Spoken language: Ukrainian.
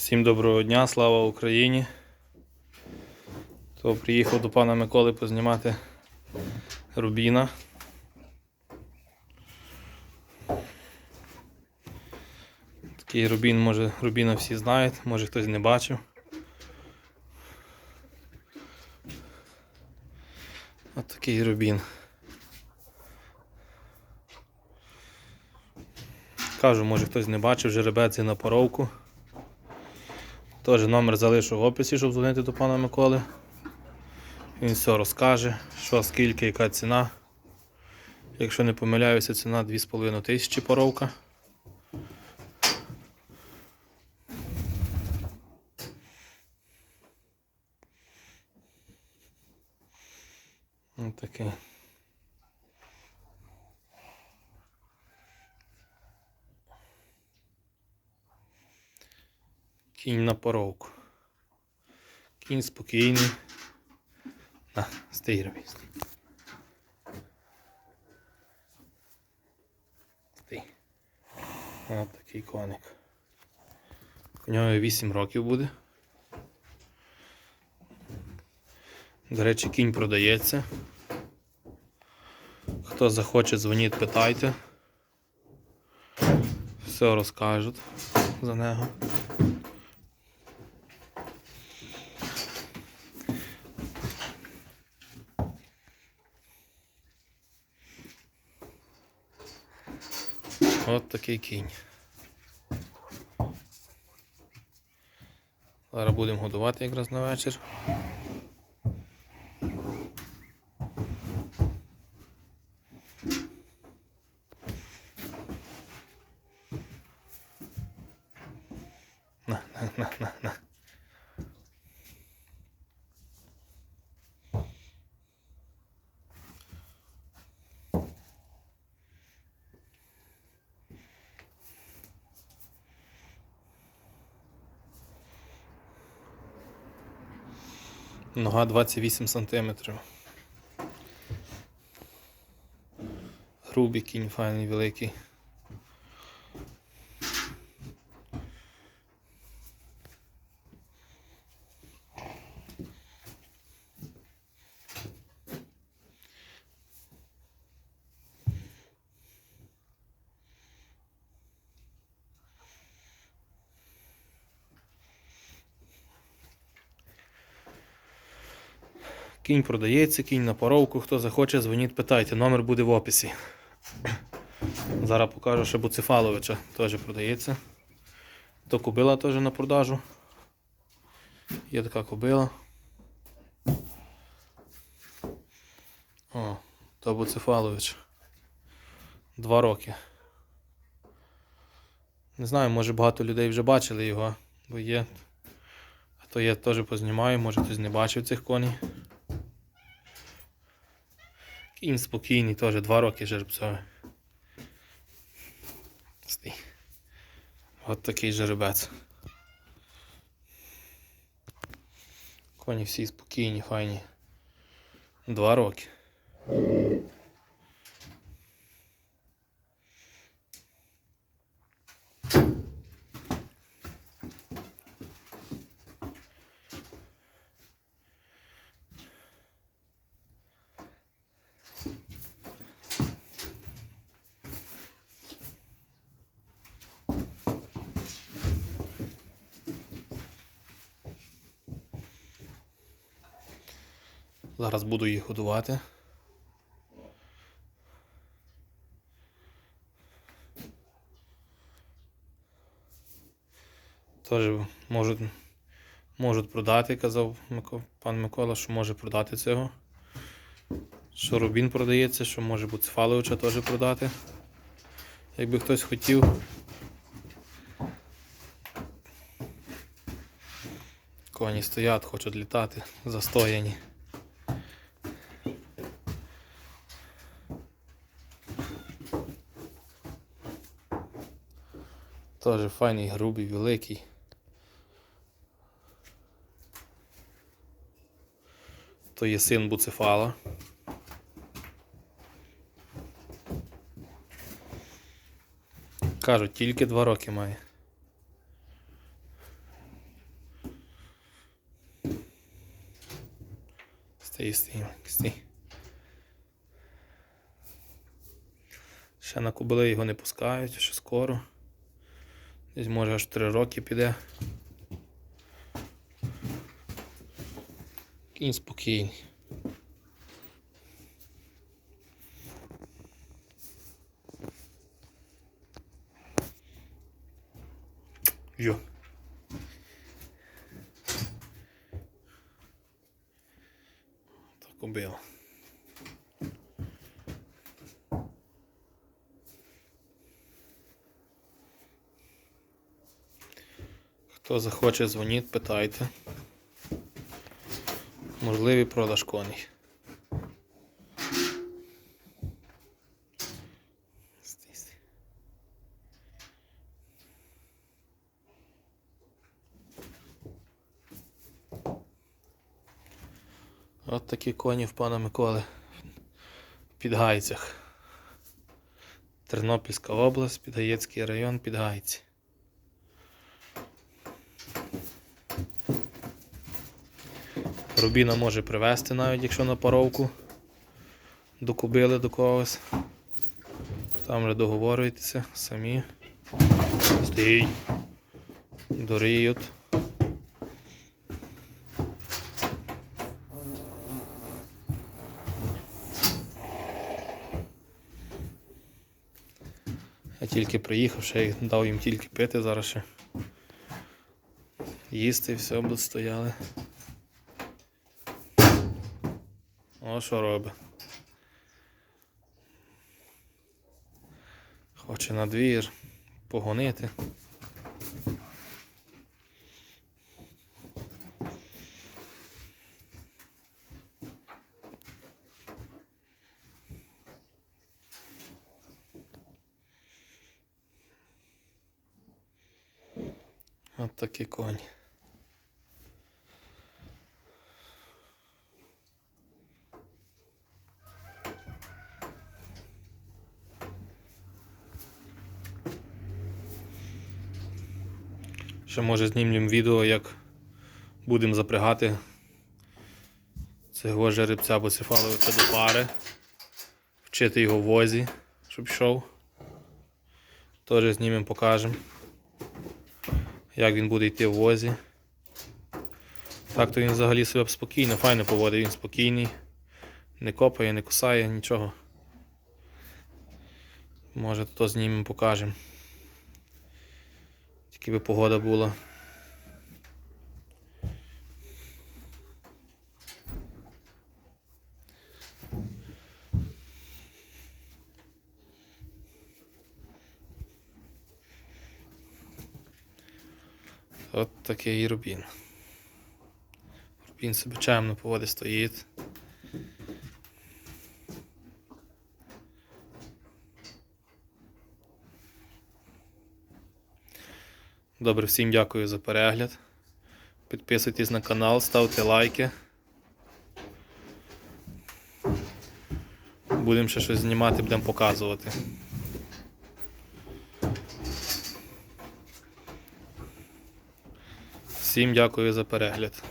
Всім доброго дня, слава Україні. То приїхав до пана Миколи познімати Рубіна. Такий Рубін, може, Рубіна всі знають, може хтось не бачив. От такий Рубін. Кажу, може хтось не бачив, жеребець є на поровку. Теж номер залишу в описі, щоб дзвонити до пана Миколи. Він все розкаже, що, скільки, яка ціна. Якщо не помиляюся, ціна 2,5 тисячі поровка. Ось такий. Кінь на поровку. Кінь спокійний. На, стій робі. Стій. Ось такий коник. У нього 8 років буде. До речі, кінь продається. Хто захоче, дзвоніть, питайте. Все розкажуть за нього. От такий кінь. Зараз будемо годувати якраз на вечір. На, на, на, на, на. Нога 28 см. Грубий кінь, файний, великий. Кінь продається, кінь на поровку. Хто захоче, дзвоніть, питайте. Номер буде в описі. Зараз покажу ще Буцефаловича теж продається. То кобила теж на продажу. Є така кобила. О, то Буцефалович. Два роки. Не знаю, може багато людей вже бачили його, бо є. А то я теж познімаю, може хтось не бачив цих коней. Кінь спокійний, теж два роки жеребцевий. От такий жеребець. Коні всі спокійні, файні. Два роки. Зараз буду їх годувати. Теж можуть, можуть продати, казав пан Микола, що може продати цього. Що Рубін продається, що може Буцефаловича теж продати. Якби хтось хотів. Коні стоять, хочуть літати, застояні. Теж файний, грубий, великий. То є син буцефала. Кажуть, тільки два роки має. Стій, стій, стій. Ще на кубили його не пускають, що скоро. Десь може аж 3 роки піде. Кінь спокійний. Йо. Так убило. Хто захоче, дзвоніть, питайте. Можливий продаж коней. От такі коні в пана Миколи в Підгайцях. Тернопільська область, Підгаєцький район, Підгайці. Рубіна може привезти навіть, якщо на паровку до кубили до когось. Там вже договорюєтеся самі. Стій. Доріють. Я тільки приїхав, ще й дав їм тільки пити, зараз ще їсти, все будуть стояли. О, що робить. Хоче на двір погонити. От такі коні. Ще може знімемо відео, як будемо запрягати цього жеребця Боцефаловича до пари. Вчити його в возі, щоб йшов. Теж знімемо, покажемо, як він буде йти в возі. Так то він взагалі себе спокійно, файно поводить, він спокійний, не копає, не кусає, нічого. Може то знімемо, покажемо. Тільки би погода була. От такий рубін. Рубін себе чемно поводи стоїть. Добре, всім дякую за перегляд. Підписуйтесь на канал, ставте лайки. Будемо ще щось знімати, будемо показувати. Всім дякую за перегляд.